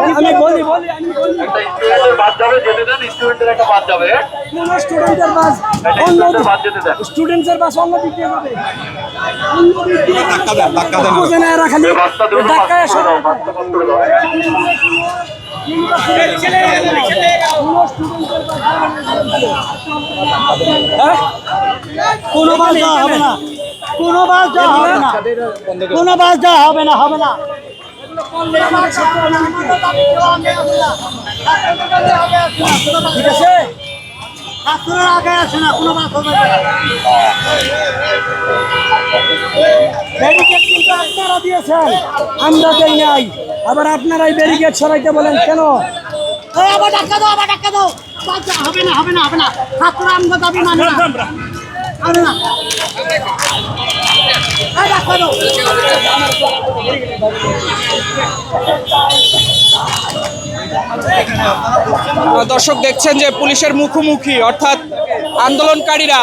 আমি বলি বলি একটা স্টুডেন্টের বাদ যাবে যেতে দেন স্টুডেন্টের একটা বাদ যাবে কোন স্টুডেন্টের বাস অন্য বাদ যেতে দেন স্টুডেন্টসের বাস অন্য দিক দিয়ে যাবে অন্য দিক দিয়ে ধাক্কা দেন ধাক্কা দেন বুঝে না এরা খালি ধাক্কা এসে করে দাও বাসটা পাস করে দাও হ্যাঁ? কোনো বাস যাওয়া হবে না। কোনো বাস যাওয়া হবে না। কোনো বাস যাওয়া হবে না হবে না। আছে? না, কোনো বাস হবে না। ব্যারিকেড আপনারা দিয়েছেন। আমরা দেই নাই। আবার আপনারাই ব্যারিকেড সরাইতে বলেন কেন? আবার ধাক্কা দাও আবার ধাক্কা দাও। হবে না হবে না হবে না। ছাত্ররা আমরা দাবি মানে না। হবে না। ধাক্কা দাও। দর্শক দেখছেন যে পুলিশের মুখোমুখি অর্থাৎ আন্দোলনকারীরা।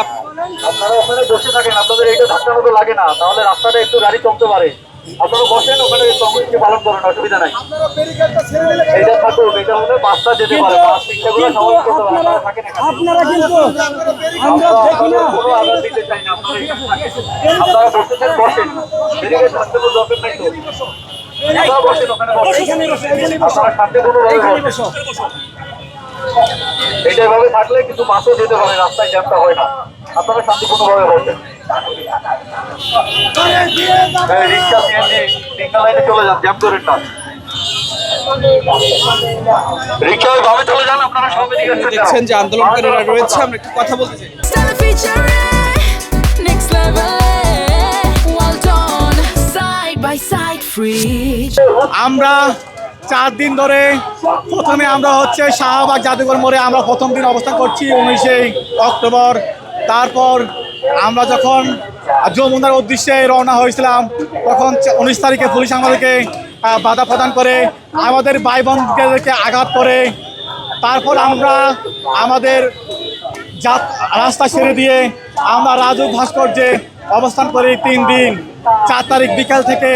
আপনারা ওখানে বসে থাকেন আপনাদের এইটা ধাক্কার মতো লাগে না। তাহলে রাস্তাটা একটু গাড়ি চলতে পারে। আপনারা বসেন ওখানে কমিটিকে পালন করেন অসুবিধা নাই। এইটা থাকুক এটা হলে বাসটা যেতে পারে বাস কিন্তু সবাই করতে পারে আপনারা কিন্তু আমরা দেখি না কোনো আঘাত দিতে চাই না আপনারা থাকেন। আপনারা বসেন ব্যারিকেড থাকতে কোনো দরকার নাই তো। আপনারা বসেন ওখানে আপনারা বসো। এভাবে থাকলে কিন্তু বাসও যেতে পারে রাস্তায় জ্যামটা হয় না। আপনারা শান্তিপূর্ণভাবে বসেন। এই রিক্সা লাইনে চলে যান জ্যাম করেন না রিক্সা ওইভাবে চলে যান আপনারা সবাই দেখছেন যে আন্দোলনকারীরা রয়েছে আমরা একটু কথা বলতে চাই. আমরা চার দিন ধরে প্রথমে আমরা হচ্ছে শাহবাগ জাদুঘর মোড়ে আমরা প্রথম দিন অবস্থান করছি উনিশে অক্টোবর। তারপর আমরা যখন যমুনার উদ্দেশ্যে রওনা হয়েছিলাম তখন উনিশ তারিখে পুলিশ আমাদেরকে বাধা প্রদান করে, আমাদের ভাই বোনদেরকে আঘাত করে। তারপর আমরা আমাদের যাত রাস্তা ছেড়ে দিয়ে আমরা রাজু ভাস্কর্যে অবস্থান করি তিন দিন। চার তারিখ বিকাল থেকে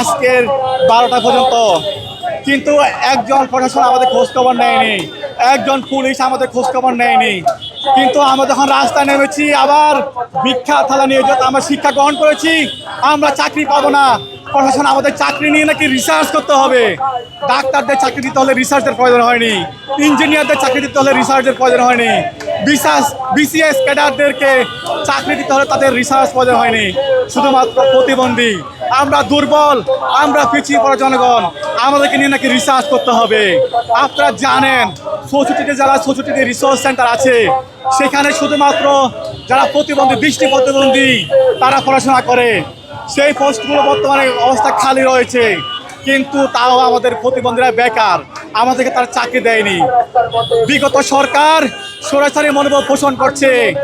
আজকের বারোটা পর্যন্ত। কিন্তু একজন প্রশাসন আমাদের খোঁজখবর নেয়নি। একজন পুলিশ আমাদের খোঁজখবর নেয়নি। কিন্তু আমরা যখন রাস্তায় নেমেছি, আবার ভিক্ষা থালা নিয়ে যত আমরা শিক্ষা গ্রহণ করেছি, আমরা চাকরি পাবো না। প্রশাসন, আমাদের চাকরি নিয়ে নাকি রিসার্চ করতে হবে। ডাক্তারদের চাকরি দিতে হলে রিসার্চের প্রয়োজন হয়নি। ইঞ্জিনিয়ারদের চাকরি দিতে হলে রিসার্চের প্রয়োজন হয়নি। বিসাস বিসিএস ক্যাডারদেরকে চাকরি দিতে হলে তাদের রিসার্চ প্রয়োজন হয়নি। শুধুমাত্র প্রতিবন্ধী। আমরা দুর্বল, আমরা পিছিয়ে পড়া জনগণ। আমাদেরকে নিয়ে নাকি রিসার্চ করতে হবে। আপনারা জানেন চৌষট্টিতে যারা চৌষট্টিতে রিসার্চ সেন্টার আছে। সেখানে শুধুমাত্র যারা প্রতিবন্ধী দৃষ্টি প্রতিবন্ধী, তারা পড়াশোনা করে। সেই পোস্টগুলো বর্তমানে অবস্থা খালি রয়েছে। কিন্তু তাও আমাদের প্রতিবন্ধীরা বেকার। আমাদেরকে তারা চাকরি দেয়নি। বিগত সরকার সরাসরি মনোভাব পোষণ করছে।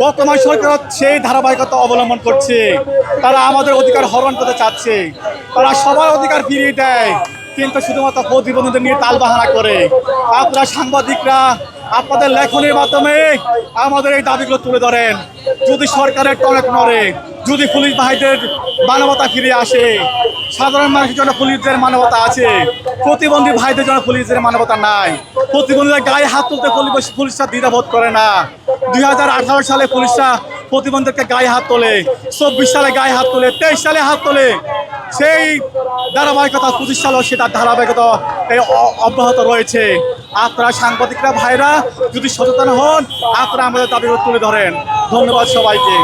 বর্তমান সরকার সেই ধারাবাহিকতা অবলম্বন করছে। তারা আমাদের অধিকার হরণ করতে চাচ্ছে। তারা সবার অধিকার ফিরিয়ে দেয়। কিন্তু শুধুমাত্র প্রতিবন্ধীদের নিয়ে তালবাহানা করে। আপনারা সাংবাদিকরা, আপনাদের লেখনের মাধ্যমে আমাদের এই দাবিগুলো তুলে ধরেন। যদি সরকারের টনক নড়ে যদি পুলিশ ভাইদের মানবতা ফিরে আসে, সাধারণ মানুষের জন্য পুলিশদের মানবতা আছে, প্রতিবন্ধী ভাইদের জন্য পুলিশদের মানবতা নাই। প্রতিবন্ধীদের গায়ে হাত তুলতে পুলিশ পুলিশরা দ্বিধাবোধ করে না। দুই হাজার আঠারো সালে পুলিশরা প্রতিবন্ধককে গায়ে হাত তোলে, চব্বিশ সালে গায়ে হাত তোলে, তেইশ সালে হাত তোলে। সেই ধারাবাহিকতা, পঁচিশ সালেও সেটা ধারাবাহিকতা অব্যাহত রয়েছে। আপনারা সাংবাদিকরা, ভাইরা, যদি সচেতন হন, আপনারা আমাদের দাবি তুলে ধরেন। ধন্যবাদ সবাইকে।